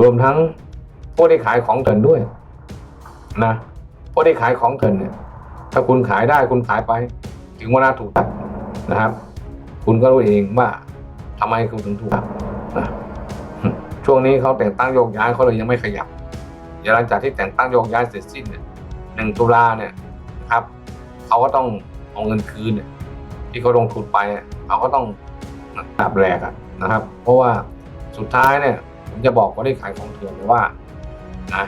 รวมทั้งผู้ที่ขายของเถื่อนด้วย นะผู้ที่ขายของเถื่อนเนี่ย ถ้าคุณขายได้คุณขายไป ถึงเวลาถูกตัดนะครับ คุณก็รู้เองว่าทำไมคุณถึงถูกตัดนะช่วงนี้เขาแต่งตั้งโยกย้ายเขาเลยยังไม่ขยับยหลังจากที่แต่งตั้งโยกย้ายเสร็จสิ้นเนี่ยหนึ่งตุลาเนี่ยนะครับเขาก็ต้องเอาเงินคืนเนี่ยที่เขาลงทุนไปเขาก็ต้องตับแหลกอะนะครับ เพราะว่าสุดท้ายเนี่ย ผมจะบอกคนที่ขายของเถื่อนเลยว่านะ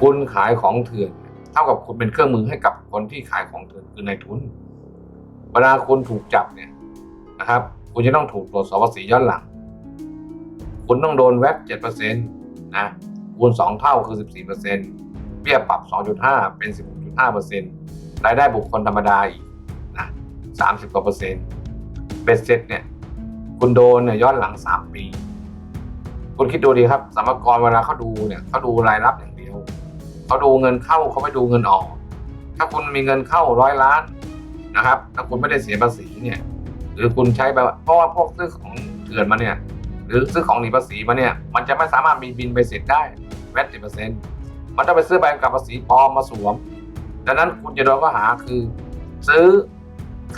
คุณขายของเถื่อนเท่ากับคุณเป็นเครื่องมือให้กับคนที่ขายของเถื่อนคือนายทุนเวลาคุณถูกจับเนี่ยนะครับ คุณจะต้องถูกตรวจสอบภาษีย้อนหลัง คุณต้องโดนแวดเจ็ดเปอร์เซ็นต์นะคูณสองเท่าคือสิบสี่เปอร์เซ็นต์เบี้ยปรับสองจุดห้าเป็นสิบหกจุดห้าเปอร์เซ็นต์รายได้บุคคลธรรมดาอีกนะสามสิบกว่าเปอร์เซ็นต์เบ็ดเสร็จเนี่ย คุณโดนเนี่ยย้อนหลังสามปี คุณคิดดูดีครับสมกรเวลาเขาดูเนี่ยเขาดูรายรับอย่างเดียวเขาดูเงินเข้าเขาไม่ดูเงินออก ถ้าคุณมีเงินเข้าร้อยล้านนะครับ ถ้าคุณไม่ได้เสียภาษีเนี่ย หรือคุณใช้แบบเพราะว่าพวกซื้อของเถื่อนมาเนี่ย หรือซื้อของหนีภาษีมาเนี่ย มันจะไม่สามารถมีบินไปเสร็จได้แวดสิบเปอร์เซ็นต์มันต้องไปซื้อใบกำกับภาษีปลอมมาสวม ดังนั้นคุณจะโดนข้อหาคือ ซื้อ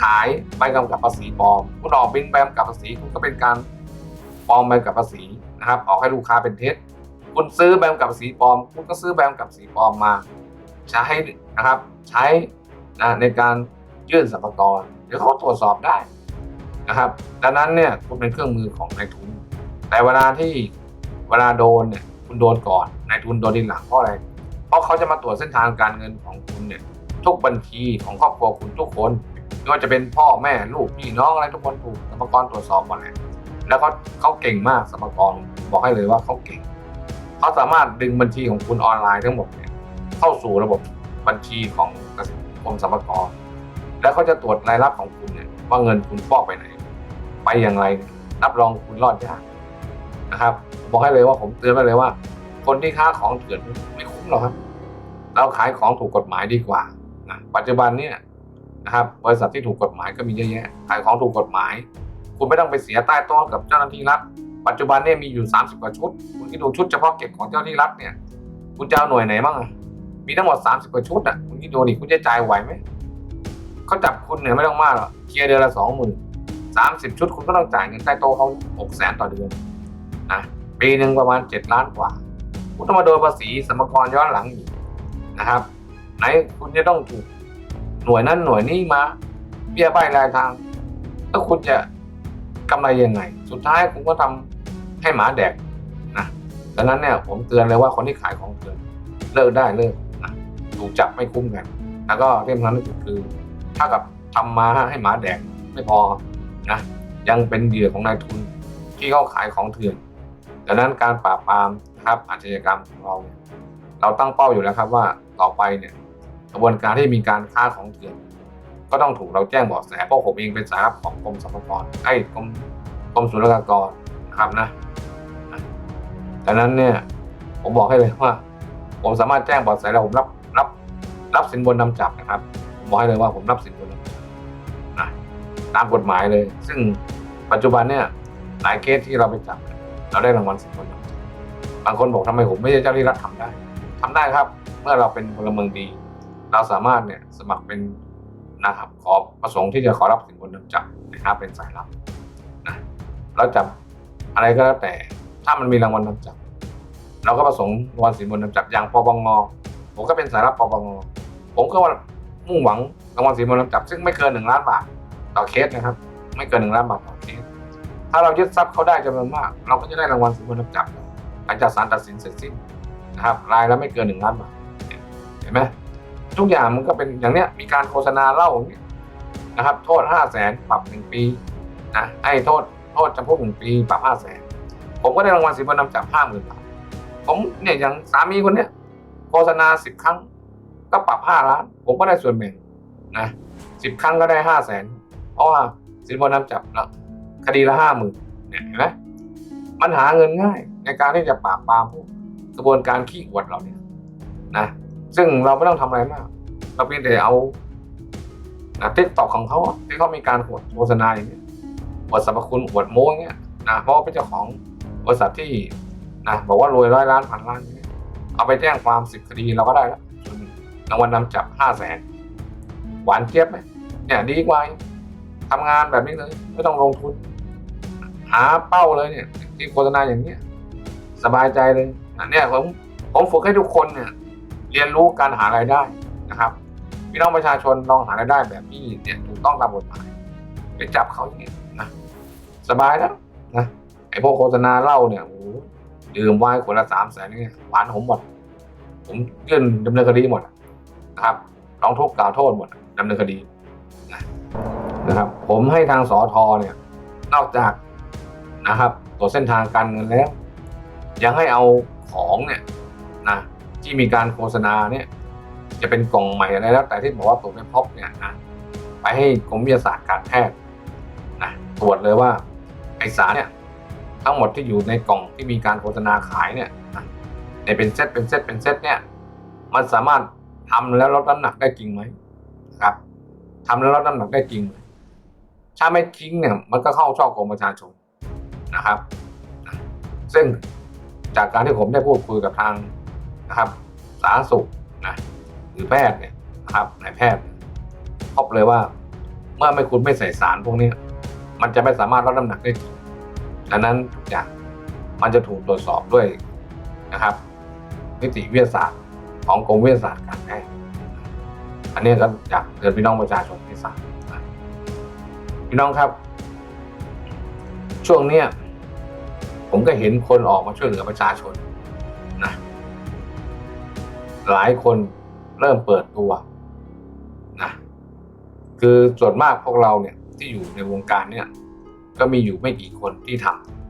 ขายใบกำกับภาษีปลอม คุณออกบินใบกำกับภาษีคุณก็เป็นการปลอมใบกำกับภาษี นะครับ ออกให้ลูกค้าเป็นเท็จ คุณซื้อใบกำกับภาษีปลอม คุณก็ซื้อใบกำกับภาษีปลอมมา ใช้นะครับ ใช้นะในการยื่นสรรพากรเดี๋ยวเขาตรวจสอบได้นะครับ ดังนั้นเนี่ยคุณเป็นเครื่องมือของนายทุน แต่เวลาที่เวลาโดนเนี่ยคุณโดนก่อนนายทุนโดนทีหลังเพราะอะไร เพราะเขาจะมาตรวจเส้นทางการเงินของคุณเนี่ยทุกบัญชีของครอบครัวคุณทุกคนไม่ว่าจะเป็นพ่อแม่ลูกพี่น้องอะไรทุกคนถูกสรรพากรตรวจสอบหมดเลย แล้วก็เขาเก่งมากสรรพากรบอกให้เลยว่าเขาเก่งเขาสามารถดึงบัญชีของคุณออนไลน์ทั้งหมดเนี่ยเข้าสู่ระบบบัญชีของกสิกรมสรรพากรแล้วเขาจะตรวจรายรับของคุณเนี่ยว่าเงินคุณฟอกไปไหน ไปอย่างไรนับรองคุณรอดยากนะครับบอกให้เลยว่าผมเตือนไว้เลยว่า คนที่ค้าของเถื่อนไม่คุ้มหรอกครับ เราขายของถูกกฎหมายดีกว่านะปัจจุบันเนี่ยนะครับบริษัทที่ถูกกฎหมายก็มีเยอะแยะขายของถูกกฎหมาย คุณไม่ต้องไปเสียใต้โต๊ะกับเจ้าหน้าที่รัฐ ปัจจุบันเนี่ยมีอยู่ 30 กว่าชุด คุณคิดดูชุดเฉพาะเก็บของเจ้าหน้าที่รัฐเนี่ย คุณจะเอาหน่วยไหนบ้างมีทั้งหมด 30 กว่าชุดอะ คุณคิดดูดิคุณจะจ่ายไหวไหม เขาจับคุณเนี่ยไม่ต้องมากหรอก เคลียร์เดือนละสองหมื่นสามสิบชุดคุณก็ต้องจ่ายเงินใต้โต๊ะเขาหกแสนต่อเดือนนะ ปีหนึ่งประมาณเจ็ดล้านกว่า คุณต้องมาโดนภาษีสรรกรย้อนหลังอีกนะครับ ไหนคุณจะต้องถูกหน่วยนั้นหน่วยนี้มาเบี้ยใบรายทาง แล้วคุณจะ กำไรยังไง สุดท้ายคุณก็ทำให้หมาแดกนะดังนั้นเนี่ยผมเตือนเลยว่าคนที่ขายของเถื่อนเลิกได้เลิกนะถูกจับไม่คุ้มกัน แล้วก็ที่สำคัญที่สุดคือถ้ากับทำมาให้หมาแดกไม่พอนะยังเป็นเหยื่อของนายทุนที่เขาขายของเถื่อนดังนั้นการปราบปรามนะครับอาชญากรรมของเราเนี่ยเราตั้งเป้าอยู่แล้วครับว่าต่อไปเนี่ยกระบวนการที่มีการค้าของเถื่อน ก็ต้องถูกเราแจ้งเบาะแสเพราะผมเองเป็นสารของกรมสรรพากรไอ้กรมกรมศุลกากรนะครับนะดังนั้นเนี่ยผมบอกให้เลยว่า ผมสามารถแจ้งเบาะแสแล้วผมรับรับรับสินบนนำจับนะครับผมบอกให้เลยว่าผมรับสินบนนำนะตามกฎหมายเลย ซึ่งปัจจุบันเนี่ยหลายเคสที่เราไปจับเราได้รางวัลสินบนนำจับบางคนบอกทำไมผมไม่ใช่เจ้าหน้าที่รัฐทำได้ทำได้ครับ เมื่อเราเป็นพลเมืองดี เราสามารถเนี่ยสมัครเป็น นะครับ ขอประสงค์ที่จะขอรับสินบนนำจับนะครับเป็นสายลับนะเราจับอะไรก็แล้วแต่ถ้ามันมีรางวัลนำจับ เราก็ประสงค์รางวัลสินบนนำจับอย่างปปงผมก็เป็นสายรับปปงผมก็มุ่งหวังรางวัลสินบนนำจับ ซึ่งไม่เกินหนึ่งล้านบาทต่อเคสนะครับ ไม่เกินหนึ่งล้านบาทต่อเคสถ้าเรายึดทรัพย์เขาได้จำนวนมาก เราก็จะได้รางวัลสินบนนำจับหลังจากศาลตัดสินเสร็จสิ้นนะครับรายละไม่เกินหนึ่งล้านบาทเห็นไหม ทุกอย่างมันก็เป็นอย่างเนี้ยมีการโฆษณาเล่าอย่างเงี้ยนะครับ โทษห้าแสนปรับหนึ่งปีนะให้โทษโทษจำคุกหนึ่งปีปรับห้าแสนผมก็ได้รางวัลสินบนนำจับห้าหมื่นบาทผมเนี่ยอย่างสามีคนเนี้ยโฆษณาสิบครั้ง ก็ปรับห้าล้าน ผมก็ได้ส่วนแบ่งนะสิบครั้งก็ได้ห้าแสนเพราะว่าสินบนนำจับแล้วคดีละห้าหมื่นเนี่ยเห็นไหมมันหาเงินง่ายในการที่จะปราบปรามพวกกระบวนการขี้อวดเราเนี่ยนะ ซึ่งเราไม่ต้องทำอะไรมาก เราเพียงแต่เอาติ๊กตอกของเขาที่เขามีการอวดโฆษณาอย่างเงี้ยอวดสรรพคุณอวดโม้อย่างเงี้ยนะเพราะว่าเป็นเจ้าของบริษัทที่นะบอกว่ารวยร้อยล้านพันล้านเนี่ยเอาไปแจ้งความสิบคดีเราก็ได้แล้วรางวัลนำจับห้าแสนหวานเจี๊ยบไหมเนี่ยดีกว่าทำงานแบบนี้เลย ไม่ต้องลงทุน หาเป้าเลยเนี่ยที่โฆษณาอย่างเนี้ยสบายใจเลยอันเนี้ยผมผมฝึกให้ทุกคนเนี่ย เรียนรู้การหารายได้นะครับพี่น้องประชาชนลองหารายได้แบบนี้เนี่ยถูกต้องตามกฎหมายไปจับเขาอย่างนี้นะสบายแล้วนะไอพวกโฆษณาเหล้าเนี่ยโอ้ดื่มไวน์ขวดละสามแสนเนี่ยหวานผมหมด ผมยื่นดำเนินคดีหมดนะครับร้องทุกข์กล่าวโทษหมดดำเนินคดีนะนะครับ ผมให้ทางสอทอเนี่ย นอกจากนะครับตัวเส้นทางการเงินแล้ว ยังให้เอาของเนี่ยนะ ที่มีการโฆษณาเนี่ยจะเป็นกล่องใหม่อะไรแล้ว แต่ที่บอกว่าตรวจไม่พบเนี่ยนะไปให้กรมวิทยาศาสตร์การแพทย์นะตรวจเลยว่าไอสารเนี่ยทั้งหมดที่อยู่ในกล่องที่มีการโฆษณาขายเนี่ยนะในเป็นเซตเป็นเซตเป็นเซตเนี่ยมันสามารถทำแล้วลดน้ำหนักได้จริงไหมครับทำแล้วลดน้ำหนักได้จริงไหมถ้าไม่จริงเนี่ยมันก็เข้าช่อกงประชาชนนะครับ ซึ่งจากการที่ผมได้พูดคุยกับทาง นะครับ สาธารณสุขนะหรือแพทย์เนี่ยนะครับนายแพทย์พบเลยว่า เมื่อไม่คุณไม่ใส่สารพวกนี้ มันจะไม่สามารถลดน้ำหนักได้จริงดังนั้นทุกอย่างมันจะถูกตรวจสอบด้วยนะครับนิติวิทยาศาสตร์ของกรมวิทยาศาสตร์การแพทย์อันนี้ก็อยากเตือนพี่น้องประชาชนให้ทราบพี่น้องครับ ช่วงเนี้ยผมก็เห็นคนออกมาช่วยเหลือประชาชน หลายคนเริ่มเปิดตัวนะคือส่วนมากพวกเราเนี่ยที่อยู่ในวงการเนี่ย ก็มีอยู่ไม่กี่คนที่ท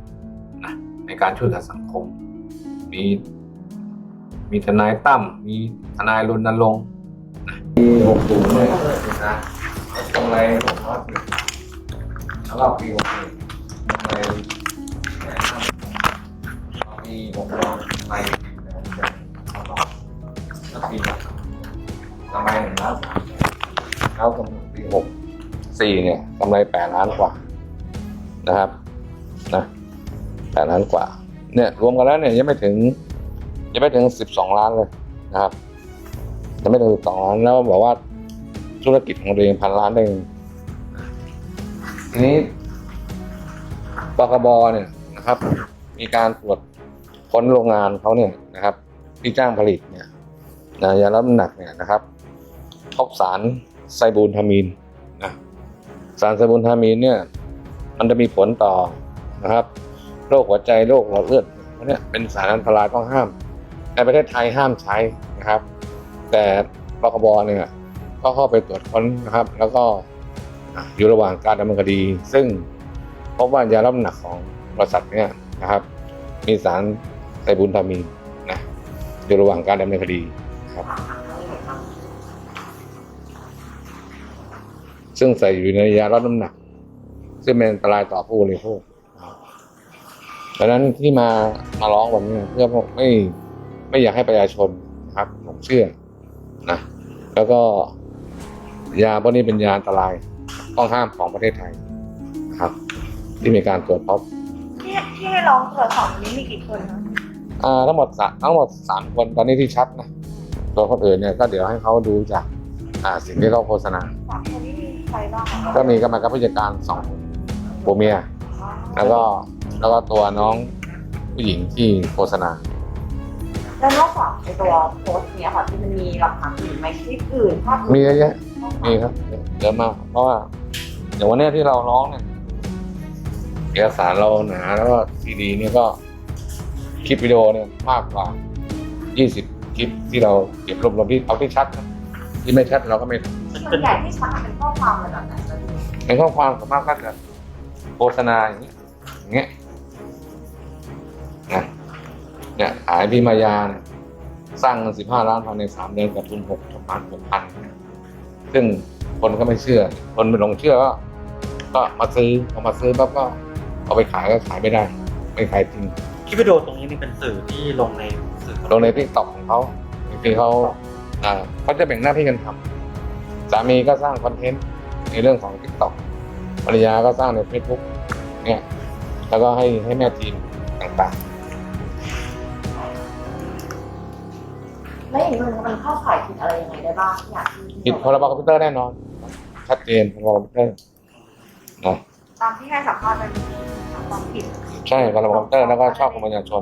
ำนะในการช่วยเหลือสังคม มีมีทนายตั้มมีทนายรณรงค์นะมีหกศูนย์เนี่ยนะกำไรหกร้อยแล้วก็ปีหกหนึ่งกำไรปีหกร้อยกำไร ปีกำไรหนึ่งล้านสามแล้วกำไรปีหกสี่เนี่ยกำไรแปดล้านกว่านะครับนะแปดล้านกว่า เนี่ยรวมกันแล้วเนี่ยยังไม่ถึงยังไม่ถึงสิบสองล้านเลยนะครับยังไม่ถึงสิบสองล้านแล้วบอกว่าธุรกิจของตัวเองพันล้านได้ไงทีนี้ปกบเนี่ยนะครับ มีการตรวจค้นโรงงานเขาเนี่ยนะครับ ที่จ้างผลิตเนี่ย นะยาลดน้ำหนักเนี่ยนะครับพบสารไซบูลทามีนนะสารไซบูลทามีนเนี่ยมันจะมีผลต่อนะครับโรคหัวใจโรคหลอดเลือดพวกเนี้ยเป็นสารอันตรายต้องห้าม ในประเทศไทยห้ามใช้นะครับ แต่ปคบเนี่ยก็เข้าไปตรวจค้นนะครับ แล้วก็อยู่ระหว่างการดำเนินคดี ซึ่งพบว่ายาลดน้ำหนักของบริษัทเนี่ยนะครับ มีสารไซบูลทามีนนะอยู่ระหว่างการดำเนินคดี ซึ่งใส่อยู่ในยาลดน้ำหนัก ซึ่งเป็นอันตรายต่อผู้บริโภคนะครับดังนั้นที่มามาร้องวันนี้เพื่อไม่ไม่อยากให้ประชาชนนะครับหลงเชื่อนะแล้วก็ยาพวกนี้เป็นยาอันตรายต้องห้ามของประเทศไทยนะครับ ที่มีการตรวจพบที่ที่ให้ร้องตรวจสอบนี้มีกี่คนคะอ่าทั้งหมดสามทั้งหมดสามคนตอนนี้ที่ชัดนะ ตัวคนอื่นเนี่ยก็เดี๋ยวให้เขาดูจากอ่าสิ่งที่เขาโฆษณาสามคนนี้มีใครบ้างคะก็มีกรรมการผู้จัดการสองคนผัวเมีย แล้วก็แล้วก็ตัวน้องผู้หญิงที่โฆษณา แล้วนอกจากในตัวโพสต์เนี้ยค่ะที่มันมีหลักฐานอื่นไหมคลิปอื่นภาพมีเยอะแยะมีครับเยอะมากเพราะว่าอย่างวันเนี้ยที่เราร้องเนี่ยเอกสารเราหนาแล้วก็ซีดีเนี่ยก็คลิปวิดีโอเนี่ยมากกว่า 20 คลิปที่เราเก็บรวบรวมที่เอาที่ชัดนะที่ไม่ชัดเราก็ไม่ส่วนใหญ่ที่ชัดเป็นข้อความระดับไหนคะพี่เป็นข้อความสามารถก็จะโฆษณาอย่างเงี้ยอย่างเงี้ยนะเนี่ยขายพิมายาเนี่ยสร้างเงินสิบห้าล้านภายในสามเดือนกับทุนหกล้านหกพันซึ่งคนก็ไม่เชื่อ คนไม่ลงเชื่อก็ก็มาซื้อพอมาซื้อปั๊บก็เอาไปขายก็ขายไม่ได้ ไม่ขายจริงคลิปวิดีโอตรงนี้นี่เป็นสื่อที่ลงในสื่อ ลงในทิกตอกของเขาที่เขาอ่าเขาจะแบ่งหน้าที่กันทำสามีก็สร้างคอนเทนต์ในเรื่องของทิกตอกภรรยาก็สร้างในเฟซบุ๊กเนี่ย แล้วก็ให้ให้แม่ทีมต่ต่างแล้วอย่างนี้มันมันเข้าข่ายผิดอะไรยังไงได้บ้างที่อยากที่ๆผิดพรบคอมพิวเตอร์แน่นอน ชัดเจนพรบคอมพิวเตอร์นะตามที่ให้สัมภาษณ์ไปมีความผิด ใช่พรบคอมพิวเตอร์แล้วก็ช่อกงประชาชน